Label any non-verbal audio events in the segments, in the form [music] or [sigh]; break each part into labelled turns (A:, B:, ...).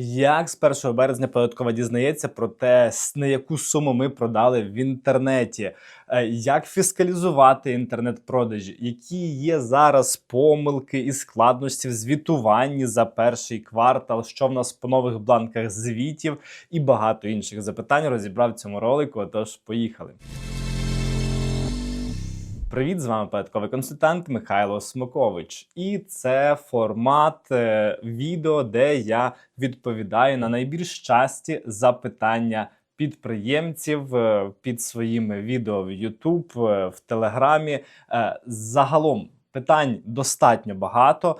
A: Як з 1 березня податкова дізнається про те, на яку суму ми продали в інтернеті, Е, як фіскалізувати інтернет-продажі, які є зараз помилки і складності в звітуванні за перший квартал, що в нас по нових бланках звітів і багато інших запитань розібрав в цьому ролику. Тож поїхали. Привіт, з вами податковий консультант Михайло Смокович. І це формат е, відео, де я відповідаю на найбільш часті запитання підприємців е, під своїми відео в YouTube, е, в Телеграмі. Загалом питань достатньо багато,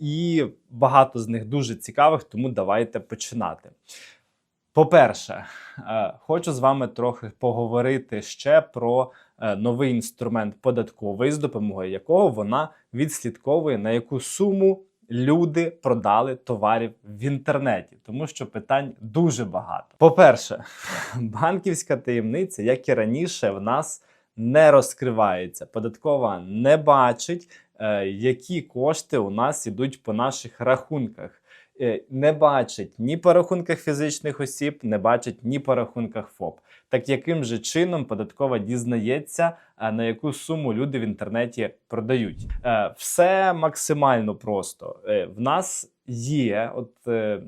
A: і багато з них дуже цікавих, тому давайте починати. По-перше, хочу з вами трохи поговорити ще про новий інструмент податковий, з допомогою якого вона відслідковує на яку суму люди продали товарів в інтернеті, тому що питань дуже багато. По-перше, [laughs] банківська таємниця, як і раніше, в нас не розкривається. Податкова не бачить, е, які кошти у нас ідуть по наших рахунках. Е, Не бачить ні по рахунках фізичних осіб, не бачить ні по рахунках ФОП. Так яким же чином податкова дізнається, е, на яку суму люди в інтернеті продають? Е, Все максимально просто. Е, В нас є от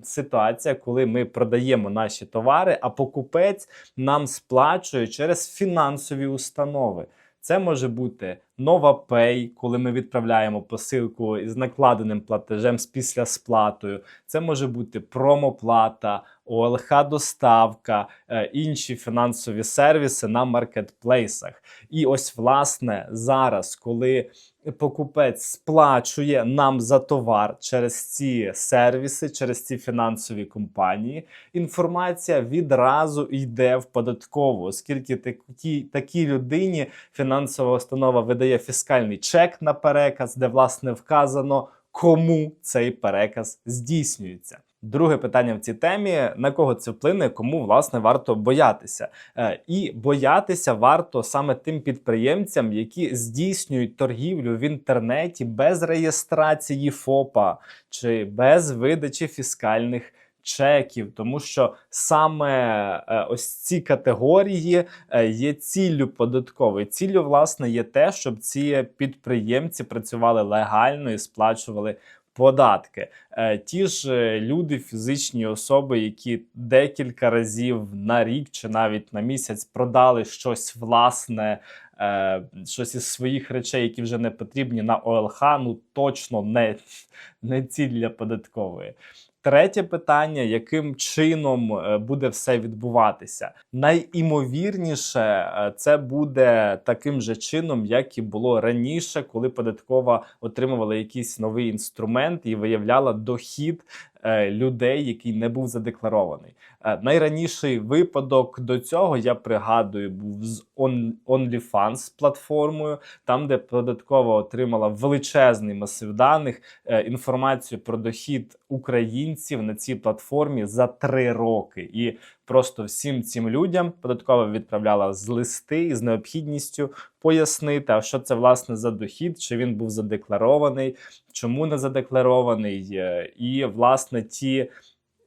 A: ситуація, коли ми продаємо наші товари, а покупець нам сплачує через фінансові установи. Це може бути NovaPay, коли ми відправляємо посилку із накладеним платежем з після сплатою. Це може бути промоплата, ОЛХ доставка, е, інші фінансові сервіси на маркетплейсах. І ось, власне, зараз, коли покупець сплачує нам за товар через ці сервіси, через ці фінансові компанії, інформація відразу йде в податкову, оскільки такі, такій людині фінансова установа видає фіскальний чек на переказ, де власне вказано, кому цей переказ здійснюється. Друге питання в цій темі: на кого це вплине, кому власне варто боятися? Е, І боятися варто саме тим підприємцям, які здійснюють торгівлю в інтернеті без реєстрації ФОПа чи без видачі фіскальних чеків, тому що саме е, ось ці категорії е, є ціллю податкової. Ціллю, власне, є те, щоб ці підприємці працювали легально і сплачували. Податки, Е, ті ж е, люди, фізичні особи, які декілька разів на рік чи навіть на місяць продали щось власне, е, щось із своїх речей, які вже не потрібні на ОЛХ, ну точно не, не ціль для податкової. Третє питання: яким чином е, буде все відбуватися? Найімовірніше, е, це буде таким же чином, як і було раніше, коли податкова отримувала якийсь новий інструмент і виявляла дохід людей, який не був задекларований. Е, Найраніший випадок до цього я пригадую був з OnlyFans платформою, там, де податкова отримала величезний масив даних, е, інформацію про дохід українців на цій платформі за три роки. І просто всім цим людям податкова відправляла з листи із необхідністю пояснити, а що це власне за дохід, чи він був задекларований, чому не задекларований, е, і власне ті.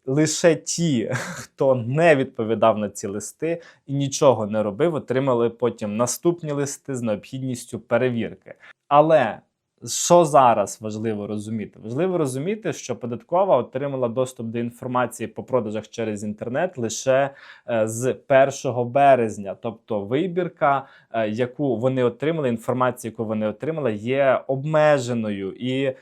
A: Лише ті, [laughs] хто не відповідав на ці листи і нічого не робив, отримали потім наступні листи з необхідністю перевірки. Але що зараз важливо розуміти? Важливо розуміти, що податкова отримала доступ до інформації по продажах через інтернет лише е, з 1 березня. Тобто вибірка, е, яку вони отримали, інформація, яку вони отримали, є обмеженою і.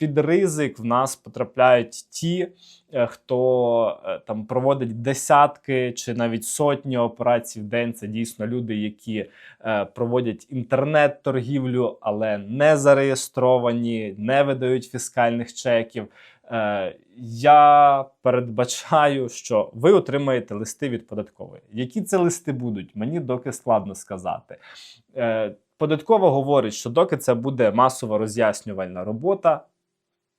A: Під ризик в нас потрапляють ті, е, хто е, там проводить десятки чи навіть сотні операцій в день. Це дійсно люди, які е, проводять інтернет-торгівлю, але не зареєстровані, не видають фіскальних чеків. Я передбачаю, що ви отримаєте листи від податкової. Які це листи будуть? Мені доки складно сказати. Податкова говорить, що доки це буде масова роз'яснювальна робота.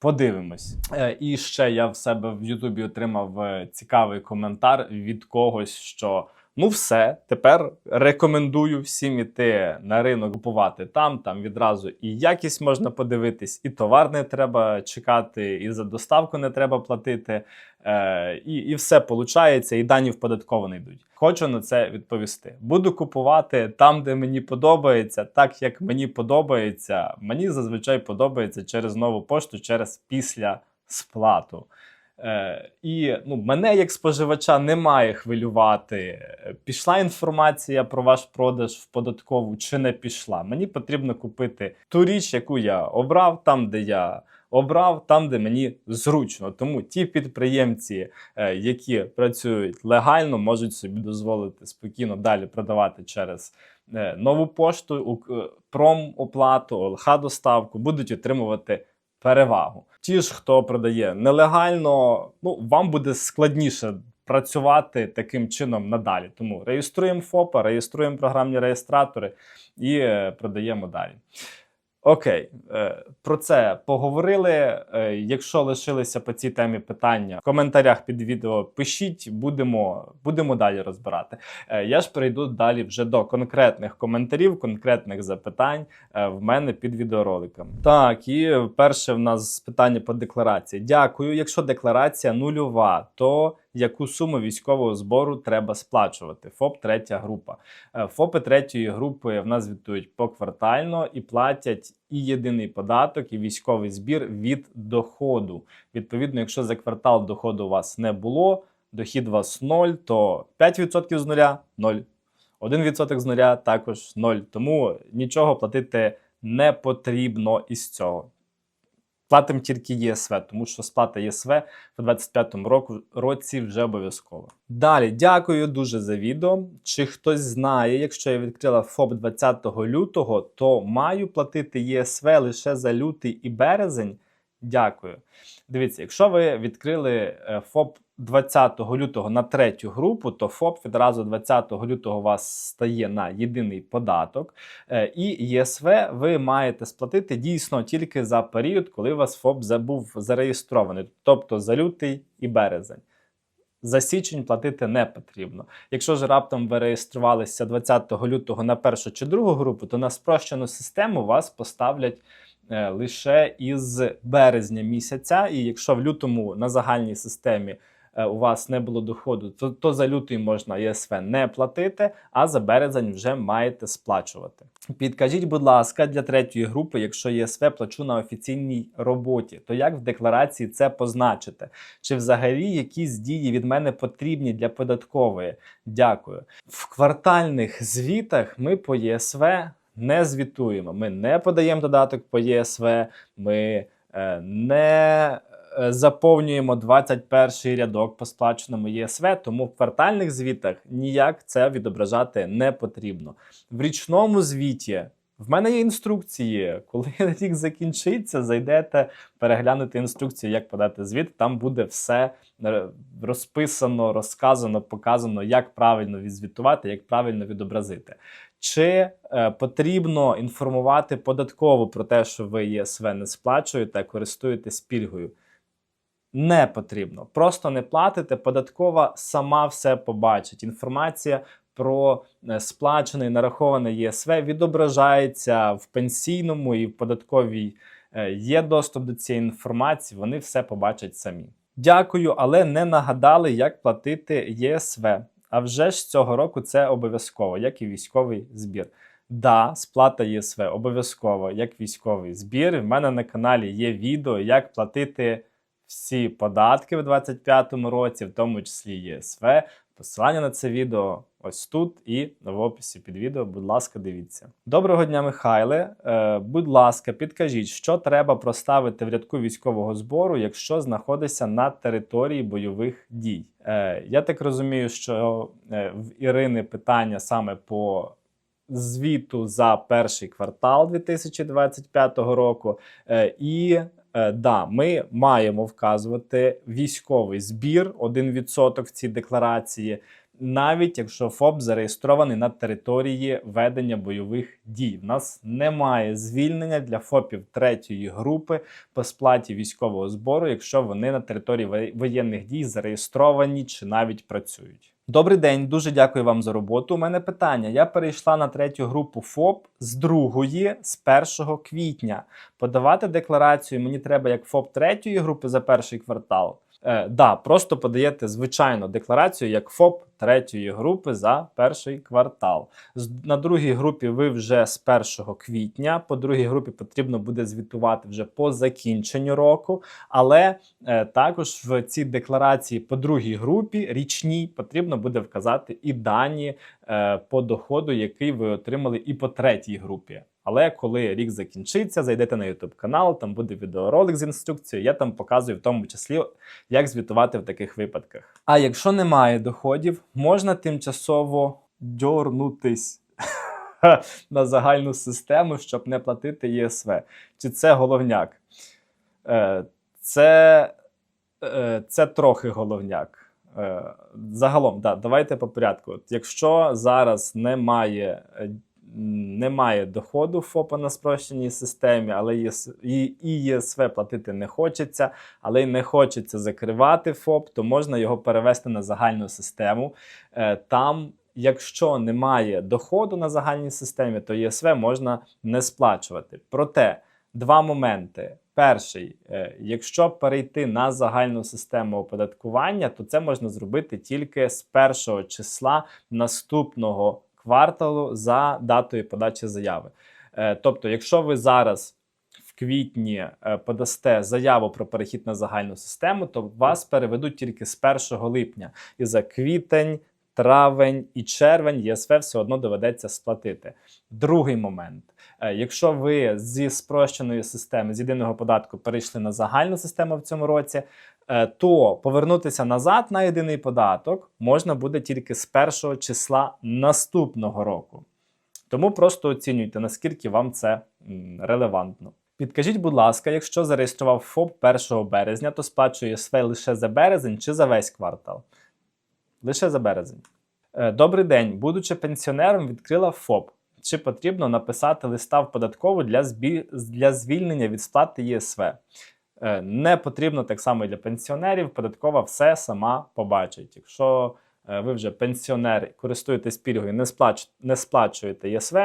A: Подивимось. Е, і ще я в себе в Ютубі отримав е, цікавий коментар від когось, що Ну, все, тепер рекомендую всім іти на ринок купувати там. Там відразу і якість можна подивитись, і товар не треба чекати, і за доставку не треба платити. Е, і, і все виходить, і дані в податково не йдуть. Хочу на це відповісти. Буду купувати там, де мені подобається, так як мені подобається. Мені зазвичай подобається через нову пошту, через після сплату. Е, і ну, мене як споживача не має хвилювати. е, Пішла інформація про ваш продаж в податкову чи не пішла. Мені потрібно купити ту річ, яку я обрав, там, де я обрав, там, де мені зручно. Тому ті підприємці, е, які працюють легально, можуть собі дозволити спокійно далі продавати через нову пошту, промоплату, ОЛХ-доставку, будуть отримувати перевагу. Ті ж, хто продає нелегально, ну вам буде складніше працювати таким чином надалі. Тому реєструємо ФОПа, реєструємо програмні реєстратори і е, продаємо далі. Окей, е, про це поговорили. Е, Якщо лишилися по цій темі питання в коментарях під відео, пишіть, будемо, будемо далі розбирати. Е, Я ж перейду далі вже до конкретних коментарів, конкретних запитань в мене під відеороликом. Так, і перше в нас питання по декларації. Дякую. Якщо декларація нульова, то яку суму військового збору треба сплачувати? ФОП третя група. Е, ФОПи третьої групи в нас звітують поквартально і платять і єдиний податок, і військовий збір від доходу. Відповідно, якщо за квартал доходу у вас не було, дохід у вас 0, то 5% з нуля 0. 1% з нуля також 0. Тому нічого платити не потрібно із цього. Платимо тільки ЄСВ, тому що сплата ЄСВ в 25-му року, році вже обов'язково. Далі, дякую дуже за відео. Чи хтось знає, якщо я відкрила ФОП 20 лютого, то маю платити ЄСВ лише за лютий і березень? Дякую. Дивіться, якщо ви відкрили е, ФОП 20 лютого на третю групу, то ФОП відразу 20 лютого у вас стає на єдиний податок. Е, І ЄСВ ви маєте сплатити дійсно тільки за період, коли у вас ФОП забув зареєстрований, тобто за лютий і березень. За січень платити не потрібно. Якщо ж раптом ви реєструвалися 20 лютого на першу чи другу групу, то на спрощену систему вас поставлять лише із березня місяця. І якщо в лютому на загальній системі е, у вас не було доходу, то, то за лютий можна ЄСВ не платити, а за березень вже маєте сплачувати. Підкажіть, будь ласка, для третьої групи, якщо ЄСВ плачу на офіційній роботі, то як в декларації це позначити? Чи взагалі якісь дії від мене потрібні для податкової? Дякую. В квартальних звітах ми по ЄСВ не звітуємо. Ми не подаємо додаток по ЄСВ, ми е, не е, заповнюємо 21 рядок по сплаченому ЄСВ, тому в квартальних звітах ніяк це відображати не потрібно. В річному звіті в мене є інструкції. Коли [laughs] рік закінчиться, зайдете, переглянете інструкцію, як подати звіт. Там буде все е, розписано, розказано, показано, як правильно відзвітувати, як правильно відобразити. Чи е, потрібно інформувати податково про те, що ви ЄСВ не сплачуєте, користуєтесь пільгою? Не потрібно. Просто не платите. Податкова сама все побачить. Інформація про е, сплачене і нараховане ЄСВ відображається в пенсійному і в податковій. Е, Є доступ до цієї інформації, вони все побачать самі. Дякую, але не нагадали, як платити ЄСВ. А вже ж цього року це обов'язково, як і військовий збір. Да, сплата ЄСВ обов'язково, як військовий збір. В мене на каналі є відео, як платити всі податки в 2025 році, в тому числі ЄСВ. Посилання на це відео ось тут і в описі під відео. Будь ласка, дивіться. Доброго дня, Михайле. Е, будь ласка, підкажіть, що треба проставити в рядку військового збору, якщо знаходишся на території бойових дій. Е, я так розумію, що е, в Ірини питання саме по звіту за перший квартал 2025 року. Е, і е, да, ми маємо вказувати військовий збір 1% в цій декларації, навіть якщо ФОП зареєстрований на території ведення бойових дій. У нас немає звільнення для ФОПів третьої групи по сплаті військового збору, якщо вони на території воєнних дій зареєстровані чи навіть працюють. Добрий день, дуже дякую вам за роботу. У мене питання. Я перейшла на третю групу ФОП з другої з 1 квітня. Подавати декларацію мені треба як ФОП третьої групи за перший квартал. Е, да, просто подаєте звичайно декларацію як ФОП третьої групи за перший квартал. На другій групі ви вже з 1 квітня. По другій групі потрібно буде звітувати вже по закінченню року. Але е, також в цій декларації по другій групі річній потрібно буде вказати і дані е, по доходу, який ви отримали, і по третій групі. Але коли рік закінчиться, зайдете на YouTube канал, там буде відеоролик з інструкцією. Я там показую в тому числі, як звітувати в таких випадках. А якщо немає доходів, можна тимчасово дьорнутись [laughs] на загальну систему, щоб не платити ЄСВ. Чи це головняк? Е, Це, е, це трохи головняк. Е, Загалом, да, давайте по порядку. Якщо зараз немає, немає доходу ФОПа на спрощеній системі, але і, ЄСВ платити не хочеться, але й не хочеться закривати ФОП, то можна його перевести на загальну систему. Е, Там, якщо немає доходу на загальній системі, то ЄСВ можна не сплачувати. Проте два моменти. Перший, е, якщо перейти на загальну систему оподаткування, то це можна зробити тільки з першого числа наступного кварталу за датою подачі заяви. Е, Тобто, якщо ви зараз в квітні е, подасте заяву про перехід на загальну систему, то вас переведуть тільки з 1 липня. І за квітень, травень і червень ЄСВ все одно доведеться сплатити. Другий момент. Е, Якщо ви зі спрощеної системи з єдиного податку перейшли на загальну систему в цьому році, то повернутися назад на єдиний податок можна буде тільки з першого числа наступного року. Тому просто оцінюйте, наскільки вам це релевантно. Підкажіть, будь ласка, якщо зареєстрував ФОП 1 березня, то сплачує СВ лише за березень чи за весь квартал? Лише за березень. Е, Добрий день. Будучи пенсіонером, відкрила ФОП. Чи потрібно написати листа в податкову для, збі... для звільнення від сплати ЄСВ? Е, Не потрібно так само і для пенсіонерів. Податкова все сама побачить. Якщо е, ви вже пенсіонер, користуєтесь пільгою, не, сплач... не сплачуєте ЄСВ,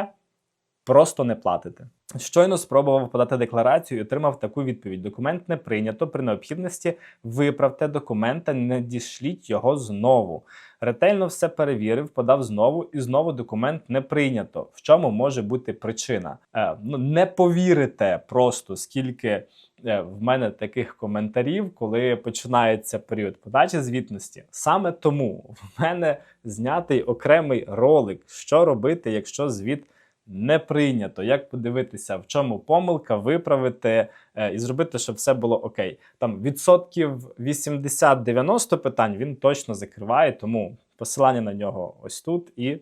A: просто не платите. Щойно спробував подати декларацію і отримав таку відповідь: документ не прийнято. При необхідності виправте документ та не дішліть його знову. Ретельно все перевірив, подав знову, і знову документ не прийнято. В чому може бути причина? Е, ну не повірите просто скільки. Е, В мене таких коментарів, коли починається період подачі звітності. Саме тому в мене знятий окремий ролик, що робити, якщо звіт не прийнято. Як подивитися, в чому помилка, виправити е, і зробити, щоб все було окей. Там відсотків 80-90 питань він точно закриває, тому посилання на нього ось тут і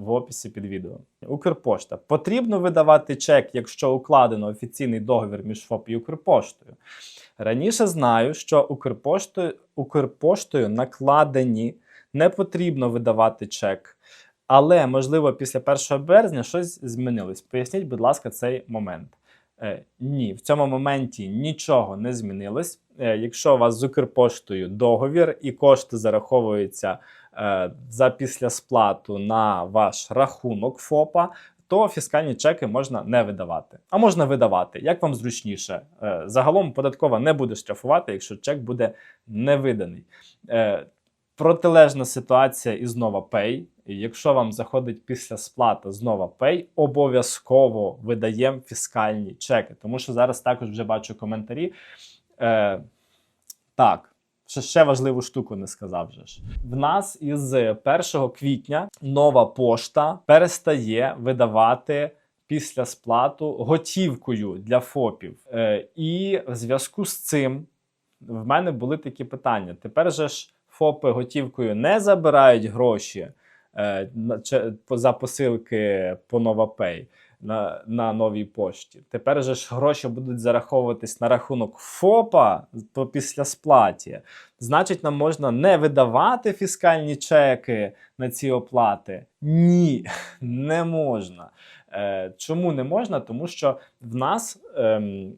A: в описі під відео. Укрпошта. Потрібно видавати чек, якщо укладено офіційний договір між ФОП і Укрпоштою. Раніше знаю, що Укрпоштою, Укрпоштою накладені не потрібно видавати чек. Але, можливо, після 1 березня щось змінилось. Поясніть, будь ласка, цей момент. Е, ні, в цьому моменті нічого не змінилось. Е, якщо у вас з Укрпоштою договір і кошти зараховуються за післясплату на ваш рахунок ФОПа, то фіскальні чеки можна не видавати. А можна видавати, як вам зручніше. Е, загалом податкова не буде штрафувати, якщо чек буде не виданий. Е, Протилежна ситуація із NovaPay. Якщо вам заходить після сплата з NovaPay, обов'язково видаємо фіскальні чеки. Тому що зараз також вже бачу коментарі. Е, так, ще, ще важливу штуку не сказав. Же ж. В нас із 1 квітня нова пошта перестає видавати після сплату готівкою для ФОПів. Е, і в зв'язку з цим в мене були такі питання. Тепер же ж ФОПи готівкою не забирають гроші е, за посилки по NovaPay на, на новій пошті. Тепер же ж гроші будуть зараховуватись на рахунок ФОПа після сплаті. Значить, нам можна не видавати фіскальні чеки на ці оплати? Ні, [laughs] не можна. Е, чому не можна? Тому що в нас. Ем,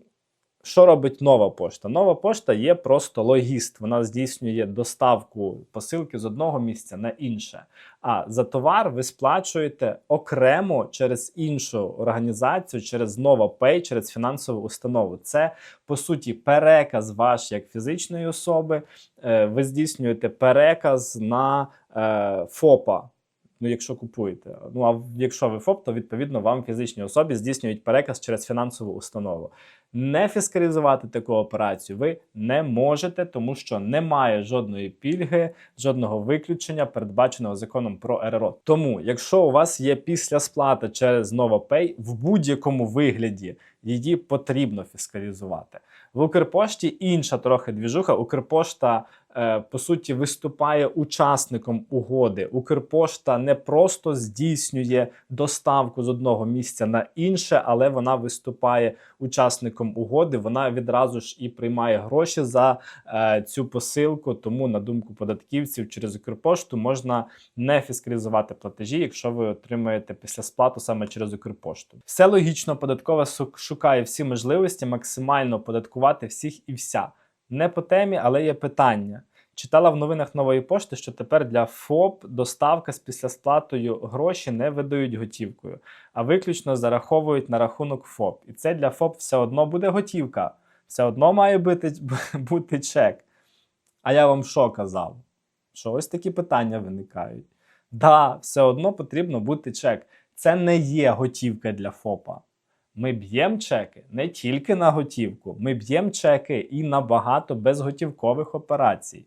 A: Що робить нова пошта? Нова пошта є просто логіст. Вона здійснює доставку посилки з одного місця на інше. А за товар ви сплачуєте окремо через іншу організацію, через NovaPay, через фінансову установу. Це по суті переказ ваш як фізичної особи. Е, Ви здійснюєте переказ на е, ФОПа. Ну, якщо купуєте. Ну а якщо ви ФОП, то відповідно вам фізичні особі здійснюють переказ через фінансову установу. Не фіскалізувати таку операцію ви не можете, тому що немає жодної пільги, жодного виключення, передбаченого законом про РРО. Тому, якщо у вас є після сплата через NovaPay, в будь-якому вигляді її потрібно фіскалізувати. В Укрпошті інша трохи двіжуха. Укрпошта по суті виступає учасником угоди. Укрпошта не просто здійснює доставку з одного місця на інше, але вона виступає учасником угоди. Вона відразу ж і приймає гроші за е, цю посилку. Тому, на думку податківців, через Укрпошту можна не фіскалізувати платежі, якщо ви отримаєте після сплату саме через Укрпошту. Все логічно, податкова шукає всі можливості максимально податкувати всіх і вся. Не по темі, але є питання. Читала в новинах нової пошти, що тепер для ФОП доставка з післясплатою гроші не видають готівкою, а виключно зараховують на рахунок ФОП. І це для ФОП все одно буде готівка. Все одно має бути, [laughs] бути чек. А я вам що казав? Що ось такі питання виникають. Да, все одно потрібно бути чек. Це не є готівка для ФОПа. Ми б'ємо чеки не тільки на готівку, ми б'ємо чеки і на багато безготівкових операцій.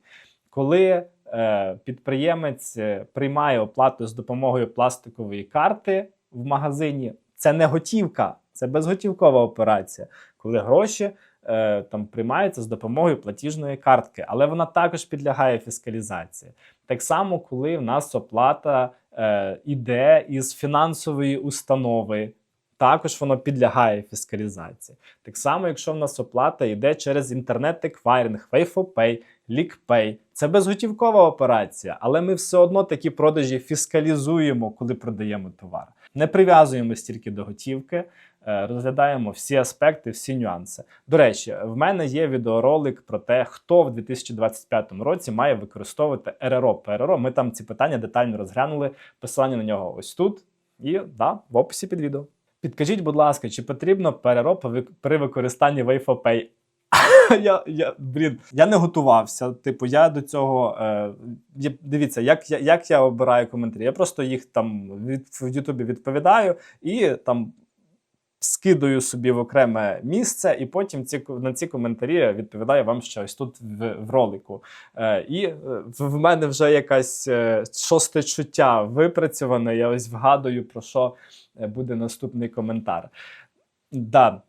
A: Коли е, підприємець е, приймає оплату з допомогою пластикової карти в магазині, це не готівка, це безготівкова операція. Коли гроші е, там приймаються з допомогою платіжної картки, але вона також підлягає фіскалізації. Так само, коли в нас оплата е, іде із фінансової установи. Також воно підлягає фіскалізації. Так само, якщо в нас оплата йде через інтернет-еквайринг, WayFoPay, LeakPay, це безготівкова операція, але ми все одно такі продажі фіскалізуємо, коли продаємо товар. Не прив'язуємось тільки до готівки, е, розглядаємо всі аспекти, всі нюанси. До речі, в мене є відеоролик про те, хто в 2025 році має використовувати РРО ПРРО. Ми там ці питання детально розглянули. Посилання на нього ось тут і да, в описі під відео. Підкажіть, будь ласка, чи потрібно перероб при використанні WayFoPay? [laughs] я, я, блін, я не готувався. Типу, я до цього. Е, дивіться, як я, як я обираю коментарі. Я просто їх там від, в Ютубі відповідаю і там скидаю собі в окреме місце, і потім ці, на ці коментарі відповідаю вам ще ось тут в, в ролику. Е, і е, в, в мене вже якась е, шосте чуття випрацьоване. Я ось вгадую, про що е, буде наступний коментар. Да,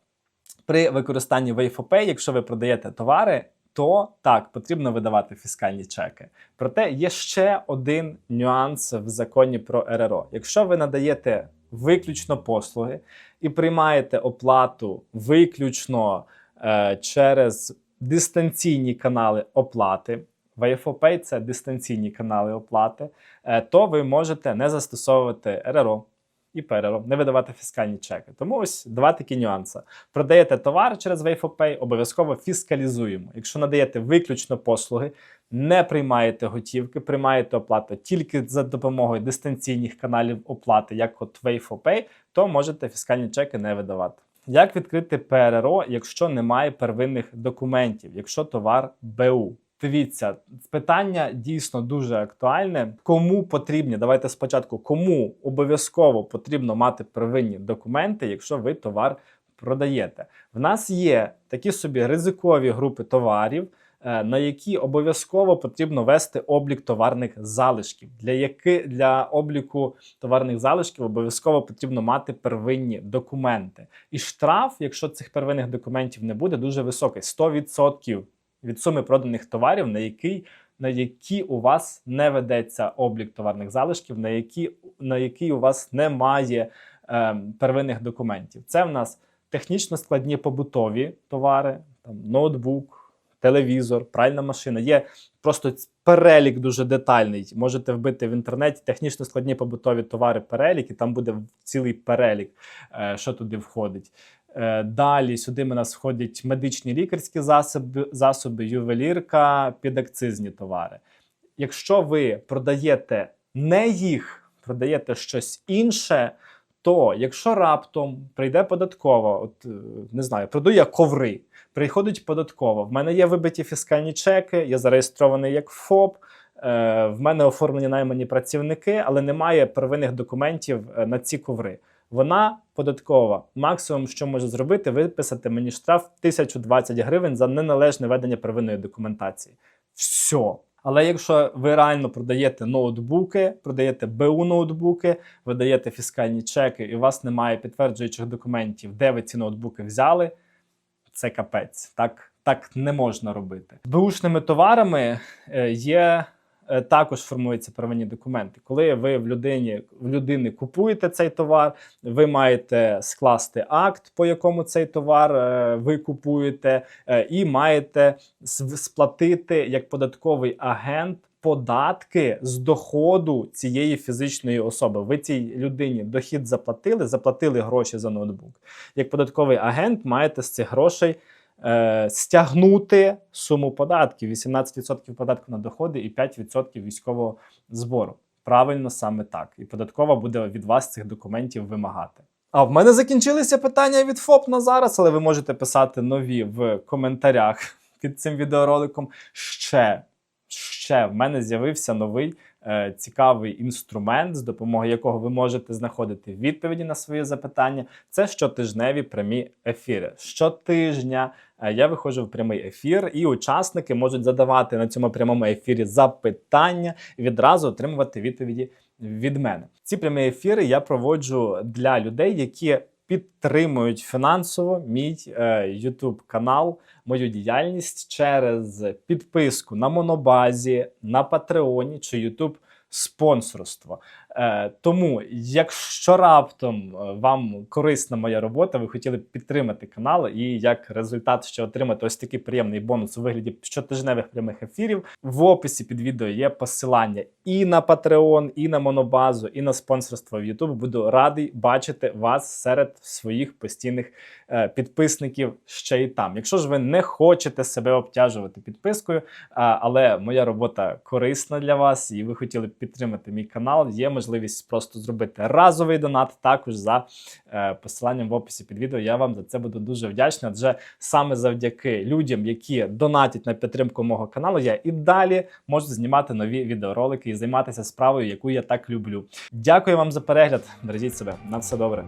A: при використанні WayFoPay, якщо ви продаєте товари, то так потрібно видавати фіскальні чеки. Проте є ще один нюанс в законі про РРО. Якщо ви надаєте виключно послуги і приймаєте оплату виключно е, через дистанційні канали оплати. WayFoPay – це дистанційні канали оплати, е, то ви можете не застосовувати РРО і ПРРО, не видавати фіскальні чеки. Тому ось два такі нюанси. Продаєте товар через WayFoPay, обов'язково фіскалізуємо. Якщо надаєте виключно послуги, не приймаєте готівки, приймаєте оплату тільки за допомогою дистанційних каналів оплати, як от WayFoPay, то можете фіскальні чеки не видавати. Як відкрити ПРРО, якщо немає первинних документів, якщо товар БУ? Дивіться, питання дійсно дуже актуальне. Кому потрібні? Давайте спочатку, кому обов'язково потрібно мати первинні документи, якщо ви товар продаєте. В нас є такі собі ризикові групи товарів, е, на які обов'язково потрібно вести облік товарних залишків. Для які для обліку товарних залишків обов'язково потрібно мати первинні документи. І штраф, якщо цих первинних документів не буде, дуже високий 100% від суми проданих товарів, на який на які у вас не ведеться облік товарних залишків, на які на який у вас немає е, первинних документів. Це в нас технічно складні побутові товари, там ноутбук, телевізор, пральна машина. Є просто перелік дуже детальний. Можете вбити в інтернеті технічно складні побутові товари, перелік, і там буде цілий перелік, е, що туди входить. Е, Далі сюди в нас входять медичні лікарські засоби, засоби, ювелірка, підакцизні товари. Якщо ви продаєте не їх, продаєте щось інше, то якщо раптом прийде податкова, от е, не знаю, продаю я коври, приходить податкова. В мене є вибиті фіскальні чеки, я зареєстрований як ФОП. е, В мене оформлені наймані працівники, але немає первинних документів на ці коври. Вона податкова. Максимум, що може зробити, виписати мені штраф 1020 гривень за неналежне ведення первинної документації. Все. Але якщо ви реально продаєте ноутбуки, продаєте БУ ноутбуки, видаєте фіскальні чеки, і у вас немає підтверджуючих документів, де ви ці ноутбуки взяли, це капець. Так, так не можна робити. Бушними товарами е, є. Е, Також формуються первинні документи. Коли ви в людині в людини купуєте цей товар, ви маєте скласти акт, по якому цей товар е, ви купуєте, е, і маєте сплатити як податковий агент податки з доходу цієї фізичної особи. Ви цій людині дохід заплатили, заплатили гроші за ноутбук. Як податковий агент маєте з цих грошей. Е, Стягнути суму податків 18% податку на доходи і 5% військового збору. Правильно саме так. І податкова буде від вас цих документів вимагати. А в мене закінчилися питання від ФОП на зараз, але ви можете писати нові в коментарях під цим відеороликом. Ще, ще в мене з'явився новий е, цікавий інструмент, з допомогою якого ви можете знаходити відповіді на свої запитання. Це щотижневі прямі ефіри. Щотижня я виходжу в прямий ефір, і учасники можуть задавати на цьому прямому ефірі запитання і відразу отримувати відповіді від мене. Ці прямі ефіри я проводжу для людей, які підтримують фінансово мій е, YouTube канал, мою діяльність через підписку на Монобазі, на Патреоні чи YouTube спонсорство. Е, тому, якщо раптом е, вам корисна моя робота, ви хотіли б підтримати канал і як результат ще отримати ось такий приємний бонус у вигляді щотижневих прямих ефірів. В описі під відео є посилання і на Patreon, і на Монобазу, і на спонсорство в YouTube. Буду радий бачити вас серед своїх постійних е, підписників ще й там. Якщо ж ви не хочете себе обтяжувати підпискою, але моя робота корисна для вас, і ви хотіли б підтримати мій канал, є можливість просто зробити разовий донат також за е, посиланням в описі під відео. Я вам за це буду дуже вдячний. Адже саме завдяки людям, які донатять на підтримку мого каналу, я і далі можу знімати нові відеоролики і займатися справою, яку я так люблю. Дякую вам за перегляд. Бережіть себе. На все добре.